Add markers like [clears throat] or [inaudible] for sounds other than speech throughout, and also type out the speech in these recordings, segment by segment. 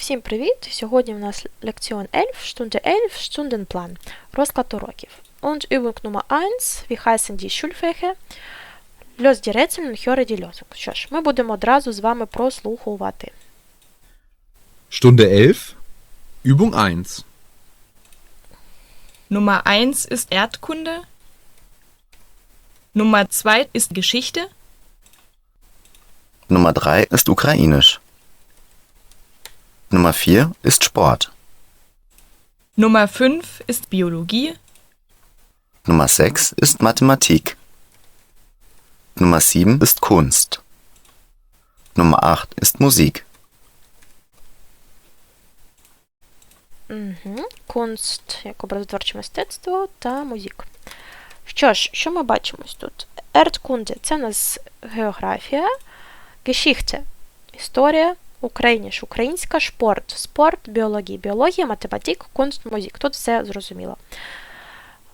Всім привіт! Sьогодні у нас лекціон 11, Stunde 11, Stundenplan, розклад уроків. Und Übung Nummer 1, wie heißen die Schulfächer? Löst die Rätsel und höre die Lösung. Що ж, ми будемо одразу з вами прослухувати. Stunde 11, Übung 1. Nummer 1 ist Erdkunde. Nummer 2 ist Geschichte. Nummer 3 ist Ukrainisch. Nummer 4 ist Sport. Nummer 5 ist Biologie. Nummer 6 ist Mathematik. Nummer 7 ist Kunst. Nummer 8 ist Musik. Угу. Кунст, як образотворче мистецтво та музик. Що ж, що ми бачимо ось тут? Erdkunde – це у нас географія, Geschichte – історія, Україніш, українська, шпорт, спорт, біологія, біологія, математик, кунст, музик. Тут все зрозуміло.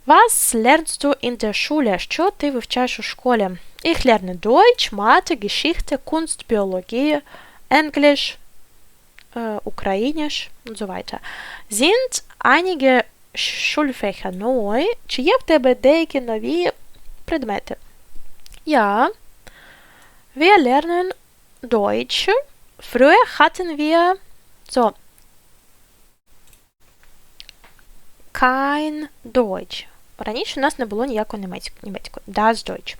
Was lernst du in der Schule? Що ти вивчаєш у школі? Ich lerne Deutsch, Mathe, Geschichte, Kunst, Biologie, Englisch, äh, Ukrainisch und so weiter. Sind einige Schulfächer neu? Чи є в тебе деякі нові предмети? Ja, wir lernen Deutsch. Früher hatten wir so kein Deutsch. Раніше у нас не було ніякого німецького. Das Deutsch.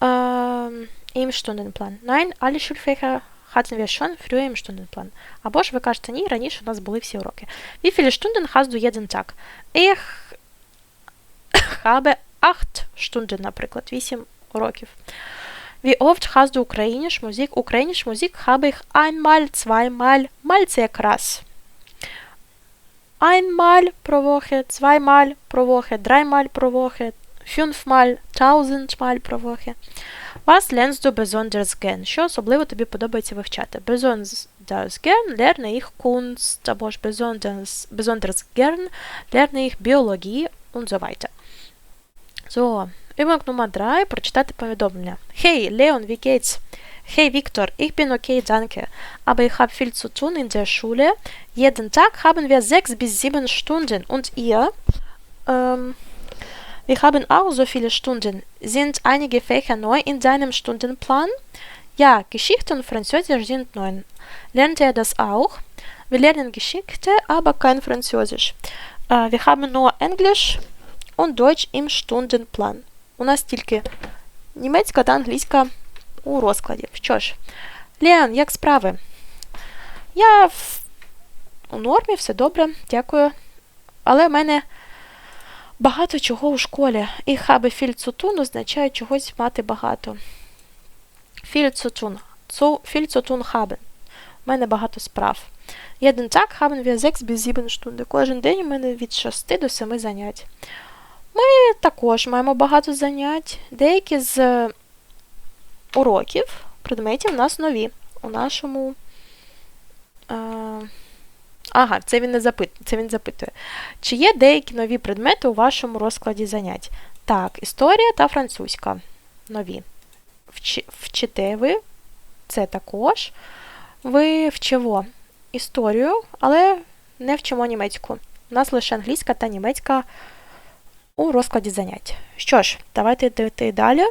Ähm, Im Stundenplan. Nein, alle Schulfächer hatten wir schon früher im Stundenplan. Або ж ви кажете, ні, раніше у нас були всі уроки. Wie viele Stunden hast du jeden Tag? Ich habe 8 Stunden, наприклад, 8 уроків. Wie oft hast du Ukrainisch Musik? Ukrainisch Musik habe ich einmal, zweimal, mal це якраз. Einmal pro Woche, zweimal pro Woche, dreimal pro Woche, fünfmal, tausendmal pro Woche. Was lernst du besonders gern? Що особливо тобі подобається вивчати? Besonders gern lerne ich Kunst, або ж besonders, besonders gern lerne ich Biologie und so weiter. So, Übung Nummer 3, прочитати повідомлення. Hey, Leon, wie geht's? Hey, Victor, ich bin okay, danke. Aber ich habe viel zu tun in der Schule. Jeden Tag haben wir sechs bis sieben Stunden. Und ihr? Ähm, wir haben auch so viele Stunden. Sind einige Fächer neu in deinem Stundenplan? Ja, Geschichte und Französisch sind neu. Lernt ihr das auch? Wir lernen Geschichte, aber kein Französisch. Äh, wir haben nur Englisch und Deutsch im Stundenplan. У нас тільки німецька та англійська у розкладі. Що ж, Леон, як справи? Я в... у нормі, все добре, дякую. Але в мене багато чого у школі. І хаби фільцутун означає чогось мати багато. Фільцутун. Цу фільцутун хабен. У мене багато справ. Tag haben wir 6 bis 7 Кожен день у мене від 6 до 7 занять. Ми також маємо багато занять. Деякі з уроків, предметів у нас нові. У нашому. А, ага, це він не запит... це він запитує. Чи є деякі нові предмети у вашому розкладі занять? Так, історія та французька. Нові. Вч... Вчите ви, це також. Ви вчимо історію, але не вчимо німецьку. У нас лише англійська та німецька у розкладі занять. Що ж, давайте йти далі.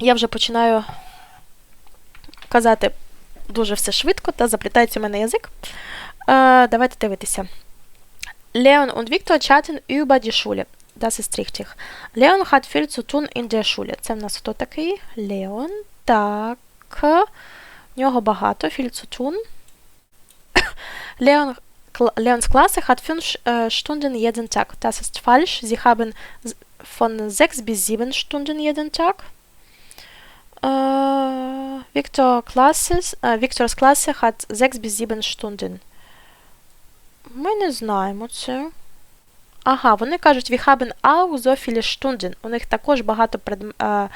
Я вже починаю казати дуже все швидко та заплітається у мене язик. Е, давайте дивитися. Leon und Victor chatten über die Schule. Das ist richtig. Leon hat viel zu tun in der Schule. Це в нас хто такий? Leon. Так. В нього багато, viel zu tun. [coughs] Leon Leons Klasse hat fünf äh, Stunden jeden Tag. Das ist falsch. Sie haben von sechs bis sieben Stunden jeden Tag. Äh, Victor Classes, äh, Victors Klasse hat sechs bis sieben Stunden. Ми не знаємо це. Ага, вони кажуть, wir haben auch so viele Stunden. У них також багато пред... е,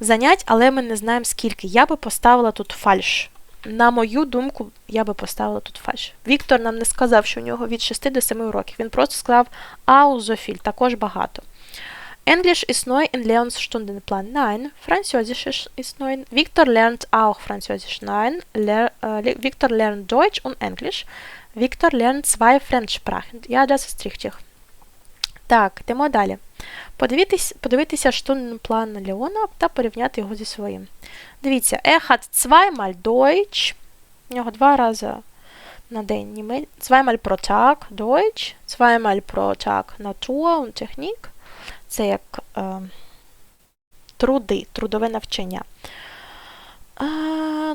занять, але ми не знаємо скільки. Я би поставила тут фальш. На мою думку, я би поставила тут фальш. Віктор нам не сказав, що у нього від 6 до 7 років. Він просто сказав аузофіль, також багато. Englisch ist neu in Leons Stundenplan. Nein. Französisch ist- neu. Victor lernt auch Französisch. Nein. Ler äh, Le- Victor lernt Deutsch und Englisch. Victor lernt zwei Fremdsprachen. Ja, das ist richtig. Так, йдемо далі. Подивитись, подивитися штунденплан Леона та порівняти його зі своїм. Дивіться, er hat Deutsch. У нього два рази на день німець. Zweimal pro Tag Deutsch, zweimal pro Tag Natur und Technik. Це як е, труди, трудове навчання. А,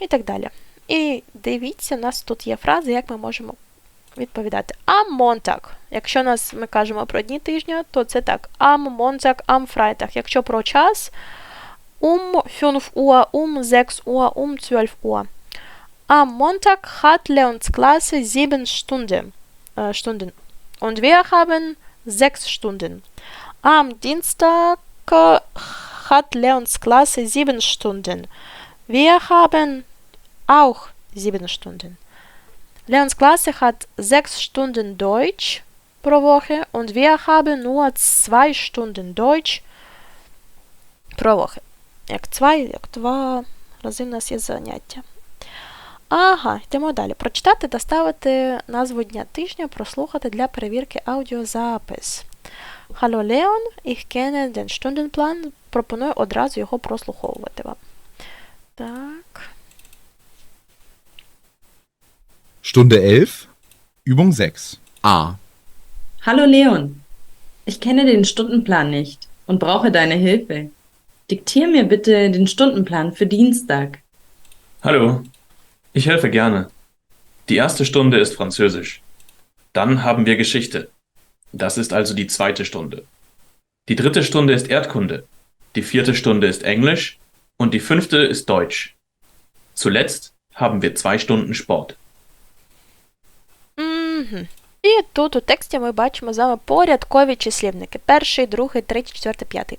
і так далі. І дивіться, у нас тут є фрази, як ми можемо відповідати. Am Montag. Якщо нас ми кажемо про дні тижня, то це так. Am Montag, am Freitag. Якщо про час, um 5 Uhr, um 6 Uhr, um 12 Uhr. Am Montag hat Leons Klasse 7 Stunden. Äh, Stunden. Und wir haben 6 Stunden. Am Dienstag äh, hat Leons Klasse 7 Stunden. Wir haben auch 7 Stunden. Leons Klasse hat 6 Stunden Deutsch pro Woche und wir haben nur 2 Stunden Deutsch pro Woche. Як 2, як 2 рази в нас є заняття. Ага, йдемо далі. Прочитати та ставити назву дня тижня, прослухати для перевірки аудіозапис. Hallo Leon, ich kenne den Stundenplan. Пропоную одразу його прослуховувати вам. Так. Stunde 11, Übung 6. A. Hallo Leon, ich kenne den Stundenplan nicht und brauche deine Hilfe. Diktier mir bitte den Stundenplan für Dienstag. Hallo, ich helfe gerne. Die erste Stunde ist Französisch. Dann haben wir Geschichte. Das ist also die zweite Stunde. Die dritte Stunde ist Erdkunde. Die vierte Stunde ist Englisch und die fünfte ist Deutsch. Zuletzt haben wir zwei Stunden Sport. Угу. І тут у тексті ми бачимо з вами порядкові числівники. Перший, другий, третій, четвертий, п'ятий.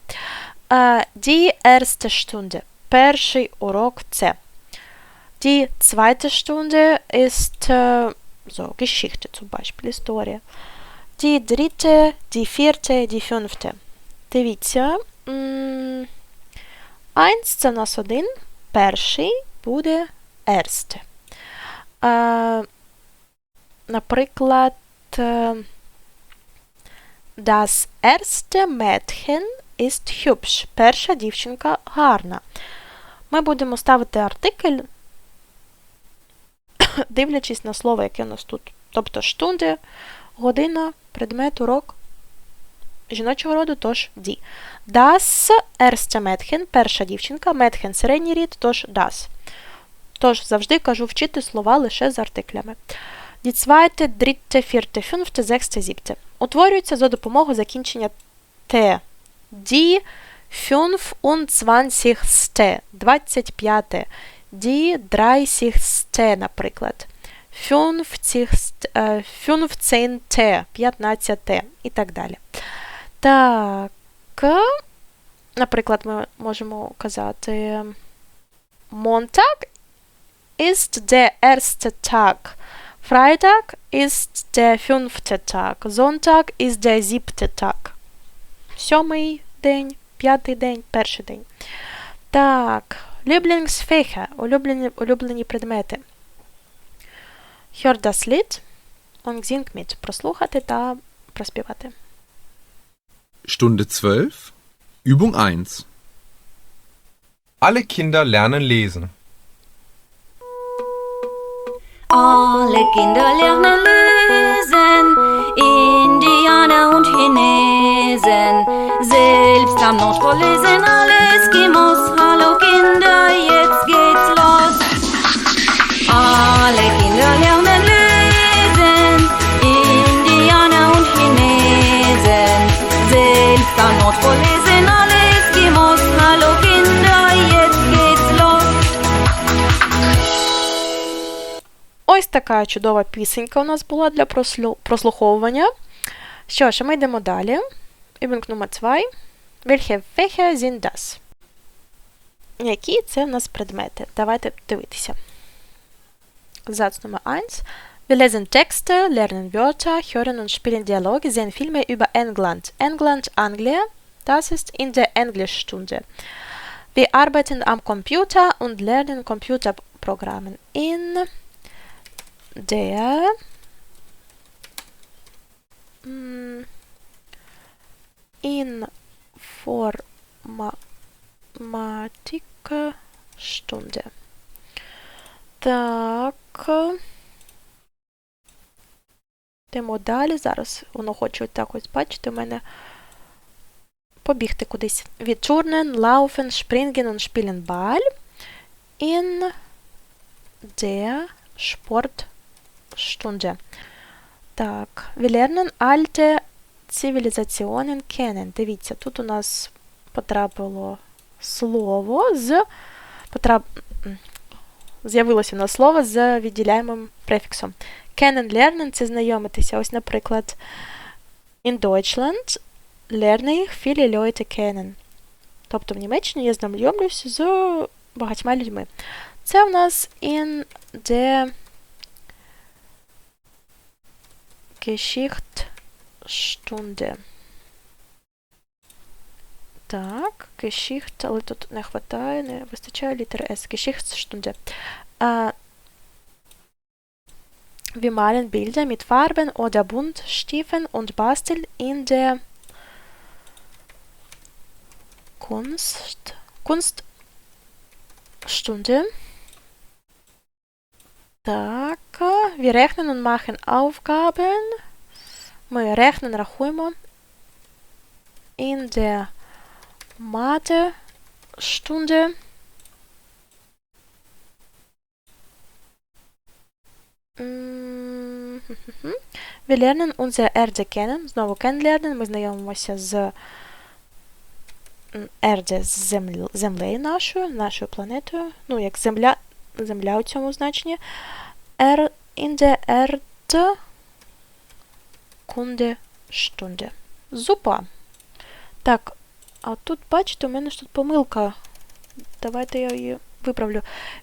Е, Die erste Stunde. Перший урок це. Die zweite Stunde ist so, Geschichte zum Beispiel, Історія. Die dritte, die vierte, die fünfte. Дивіться. Eins це у нас один. Перший буде erste. Наприклад, е, Das erste Mädchen ist hübsch. Перша дівчинка гарна. Ми будемо ставити артикль, [coughs] дивлячись на слово, яке у нас тут. Тобто штунди, година, предмет, урок жіночого роду, тож ді. Das erste Mädchen, перша дівчинка, Mädchen – середній рід, тож das. Тож завжди кажу вчити слова лише з артиклями. Zweite, dritte, vierte, fünfte, sechste, siebte. Утворюються за допомогою закінчення Т. Die 25. 25. Die 30. наприклад. 50, е, 15. 15. І так далі. Так. Наприклад, ми можемо казати Montag ist der erste Tag. Freitag ist der fünfte Tag. Sonntag ist der siebte Tag. Сьомий день, п'ятий день, перший день. Так, Lieblingsfächer, улюблені, улюблені предмети. Hör das Lied und sing mit. Прослухати та проспівати. Stunde 12, Übung 1. Alle Kinder lernen lesen. Alle Kinder lernen lesen, Indianer und Chinesen. Selbst am Nordpol lesen alle Eskimos. Hallo Kinder, jetzt geht's los. Alle Ось така чудова пісенька у нас була для прослуховування. Що ж, ми йдемо далі. Übung Nummer 2. Welche Fächer sind das? Які це в нас предмети? Давайте дивитися. Satz Nummer 1. Wir lesen Texte, lernen Wörter, hören und spielen Dialoge, sehen Filme über England. England, Anglia, das ist in der Englischstunde. Wir arbeiten am Computer und lernen Computerprogrammen in der mm, Informatikstunde. Так. Йдемо далі. Зараз воно хоче так ось, бачите, у мене побігти кудись. Laufen, springen und spielen Ball in der Sportstunde. Так, wir lernen alte Zivilisationen kennen. Дивіться, тут у нас потрапило слово з потрап... з'явилося у нас слово з відділяємим префіксом. Kennen lernen це знайомитися. Ось, наприклад, in Deutschland lernen їх viele Leute kennen. Тобто в Німеччині я знайомлюся з багатьма людьми. Це в нас in der Geschichtstunde. Так, Geschicht, але тут не хватає, не вистачає літери S. Geschichtsstunde. А, wir malen Bilder mit Farben oder Buntstiften und basteln in der Kunst, Kunststunde. Так, wir rechnen und machen Aufgaben. Ми rechnen, рахуємо. In der Mathe-Stunde. М, хм-хм-хм. Wir lernen unsere Erde kennen. Знову kennenlernen. Ми знайомимося з м, Ерде з землі, землею нашою, нашою планетою. Ну, як земля, земля у цьому значенні. Er, in der Erde Kunde Stunde. Зупа. Так, а тут, бачите, у мене ж тут помилка. Давайте я її виправлю.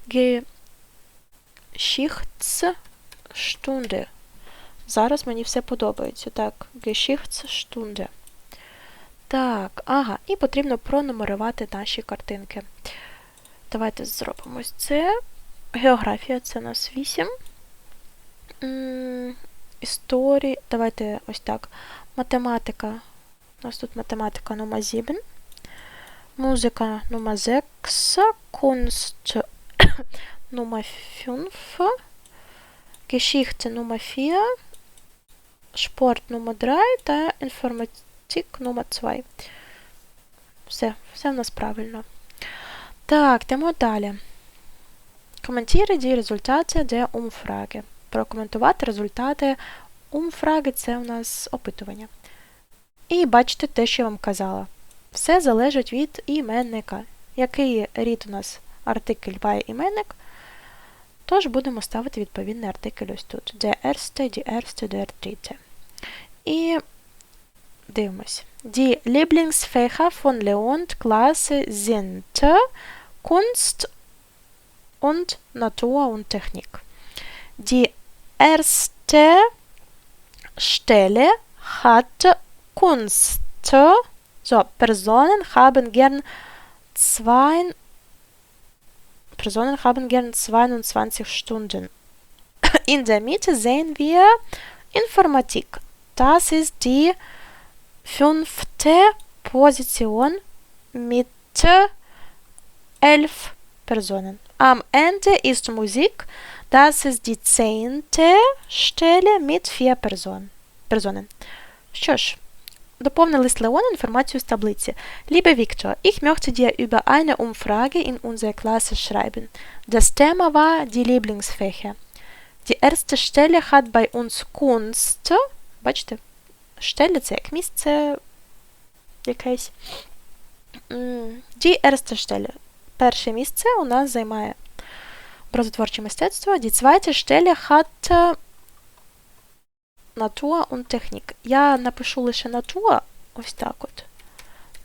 Geschichtsstunde. Зараз мені все подобається. Так, Geschichtsstunde. Так, ага, і потрібно пронумерувати наші картинки. Давайте зробимо це. Географія це у нас 8. М, Історії. Давайте ось так. Математика. У нас тут математика номер 7. Музика номер 6. Kunst номер 5. Geschichte номер 4. Sport номер 3 та Informatik номер 2. Все, все в нас правильно. Так, йдемо далі. Коментири die Resultate der Umfrage. Прокоментувати результати Umfrage – це у нас опитування. І бачите те, що я вам казала. Все залежить від іменника. Який рід у нас артикль має іменник, тож будемо ставити відповідний артикль ось тут. Der erste, die erste, der dritte. І дивимось. Die Lieblingsfächer von Leon Klasse sind Kunst und Natur und Technik. Die erste Stelle hat Kunst. So, Personen haben gern zwei Personen haben gern 22 Stunden. [laughs] In der Mitte sehen wir Informatik. Das ist die fünfte Position mit elf Personen Am Ende ist Musik. Das ist die zehnte Stelle mit vier Personen. Personen. Що ж, доповни лист Леона інформацію з таблиці. Liebe Victor, ich möchte dir über eine Umfrage in unserer Klasse schreiben. Das Thema war die Lieblingsfächer. Die erste Stelle hat bei uns Kunst. Бачите? Stelle це як місце якесь. М, Die erste Stelle. Перше місце у нас займає образотворче мистецтво. Die zweite Stelle hat Natur und Technik. Я напишу лише Natur, ось так от.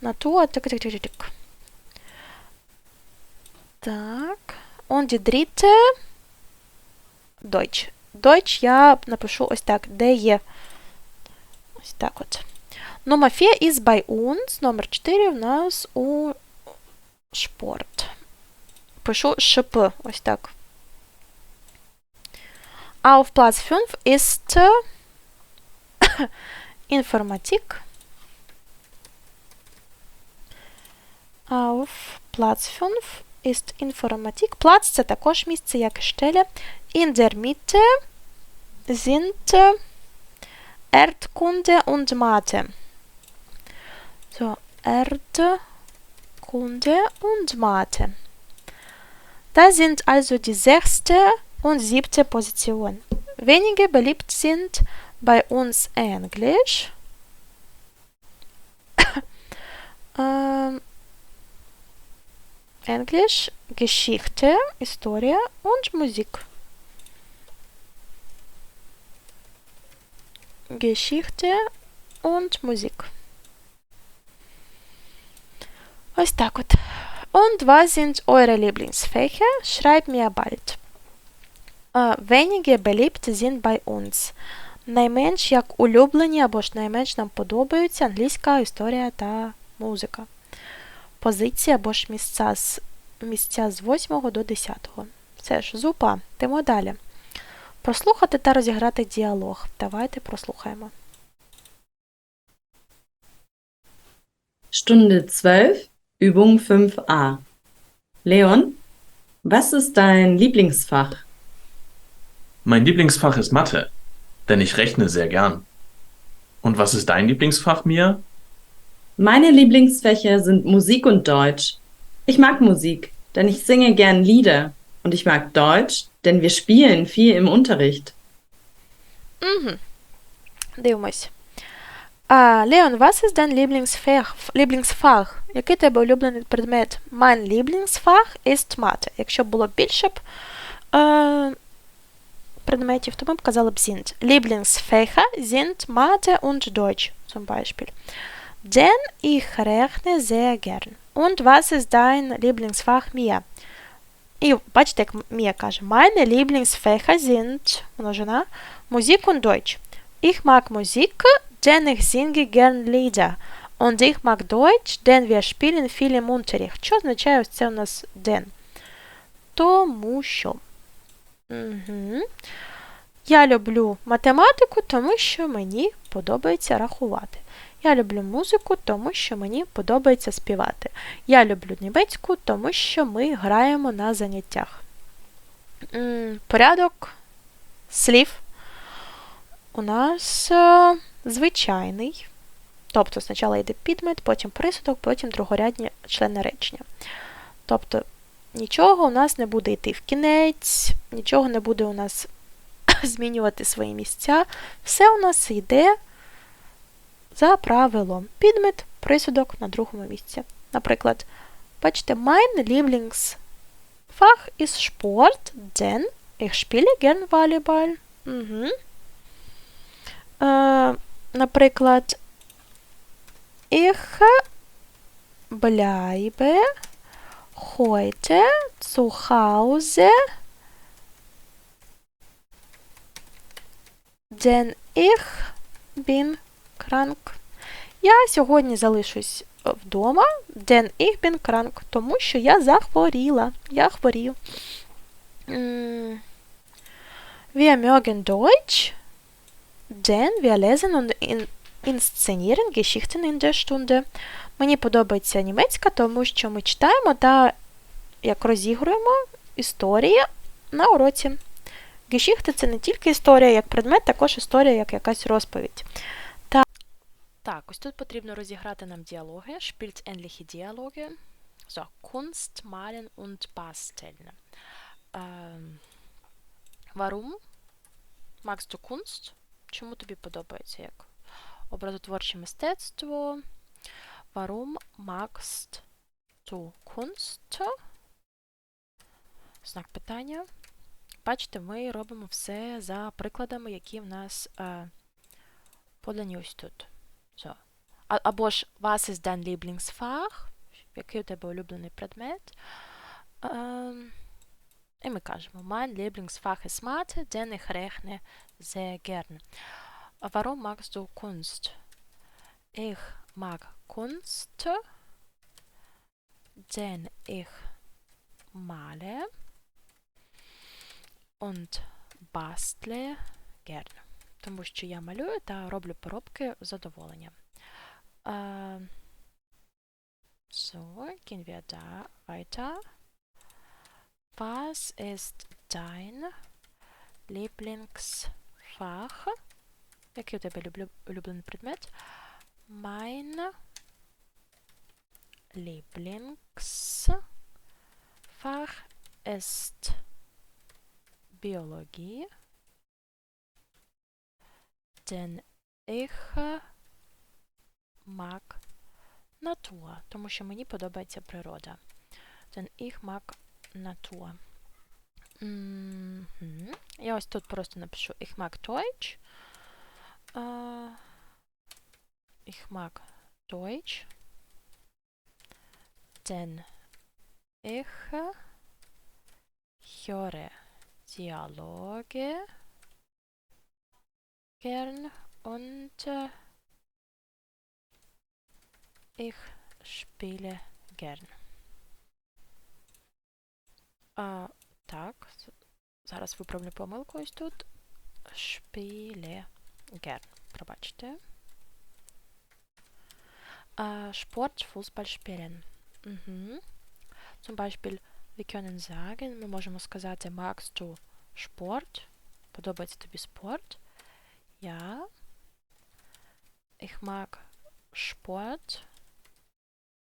Natur, так, так, так, так. Так. Und die dritte Deutsch. Deutsch я напишу ось так, де є. Ось так от. Nummer 4 ist bei uns. Номер 4 в нас у Sport. Пишу ШП, ось так. Auf Platz 5 ist äh, Informatik. Auf Platz 5 ist Informatik. Platz це також місце, як і стеля. In der Mitte sind äh, Erdkunde und Mathe. So, Erdkunde und Mathe. Das sind also die sechste und siebte Position. Wenige beliebt sind bei uns Englisch. [coughs] ähm, Englisch, Geschichte, Historie und Musik. Geschichte und Musik. Ось так от. Und was sind eure Lieblingsfächer? Schreibt mir bald. Äh, wenige beliebt sind bei uns. Найменш як улюблені або ж найменш нам подобаються англійська історія та музика. Позиції або ж місця з, місця з 8 до 10. Все ж, зупа, йдемо далі. Прослухати та розіграти діалог. Давайте прослухаємо. Stunde 12, Übung 5a. Leon, was ist dein Lieblingsfach? Mein Lieblingsfach ist Mathe, denn ich rechne sehr gern. Und was ist dein Lieblingsfach, Mia? Meine Lieblingsfächer sind Musik und Deutsch. Ich mag Musik, denn ich singe gern Lieder. Und ich mag Deutsch, denn wir spielen viel im Unterricht. Mhm. Deu, Mäuschen. Uh, ah, Leon, was ist dein Lieblingsfach? Lieblingsfach? Який тебе улюблений предмет? Mein Lieblingsfach ist Mathe. Якщо було більше б е, предметів, то ми б казали б sind. Lieblingsfächer sind Mathe und Deutsch zum Beispiel. Denn ich rechne sehr gern. Und was ist dein Lieblingsfach, Mia? І бачите, як Мія каже, meine Lieblingsfächer sind, множина, Musik und Deutsch. Ich mag Musik, denn ich singe gern Lieder. Und ich mag Deutsch, denn wir spielen viel im Unterricht. Що означає ось це у нас den? Тому що. Угу. Я люблю математику, тому що мені подобається рахувати. Я люблю музику, тому що мені подобається співати. Я люблю німецьку, тому що ми граємо на заняттях. Порядок слів у нас е, звичайний. Тобто спочатку йде підмет, потім присудок, потім другорядні члени речення. Тобто нічого у нас не буде йти в кінець, нічого не буде у нас [clears throat] змінювати свої місця. Все у нас йде за правилом. Підмет, присудок на другому місці. Наприклад, бачите, mein Lieblingsfach ist Sport, denn ich spiele gern Volleyball. Угу. Е, наприклад, ich bleibe heute zu Hause, denn ich bin krank. Я сьогодні залишусь вдома, denn ich bin krank, тому що я захворіла. Я хворію. Wir mögen Deutsch, denn wir lesen und in- inszenieren Geschichten. Мені подобається німецька, тому що ми читаємо та як розігруємо історії на уроці. Geschichte – це не тільки історія як предмет, також історія як якась розповідь. Та... Так, ось тут потрібно розіграти нам діалоги. Spielt ähnliche. So, Kunst, Malen und Basteln. Ähm, warum magst du Kunst? Чому тобі подобається як образотворче мистецтво? Warum magst du Kunst? Знак питання. Бачите, ми робимо все за прикладами, які в нас е, подані ось тут. So. А, або ж was ist dein Lieblingsfach? Який у тебе улюблений предмет? Ем, І ми кажемо Mein Lieblingsfach ist Mathe, denn ich rechne sehr gern. Warum magst du Kunst? Ich mag Kunst, denn ich male und bastle gern. Тому що я малюю та роблю поробки з задоволенням. Äh, so, gehen wir da weiter. Was ist dein Lieblingsfach? Який у тебе люблю- улюблений предмет? Mein Lieblingsfach ist Biologie, denn ich mag Natur, тому що мені подобається природа. Denn ich mag Natur. Мгм. Я ось тут просто напишу Ich mag Deutsch. Äh, ich mag Deutsch. Denn ich höre Dialoge gern und äh, ich spiele gern. А, так, зараз виправлю помилку ось тут. Spiele gern. Пробачте. Äh, Sport, Fußball spielen. Mhm. Zum Beispiel, wir können sagen, ми можемо сказати, magst du Sport? Подобається тобі спорт? Ja. Ich mag Sport,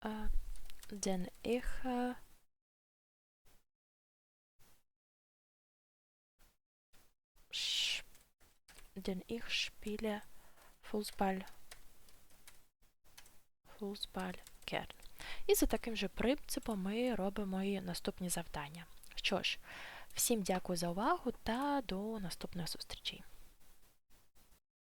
äh, denn ich äh, denn ich spiele Fußball Fußball gern. І за таким же принципом ми робимо і наступні завдання. Що ж, всім дякую за увагу та до наступних зустрічей.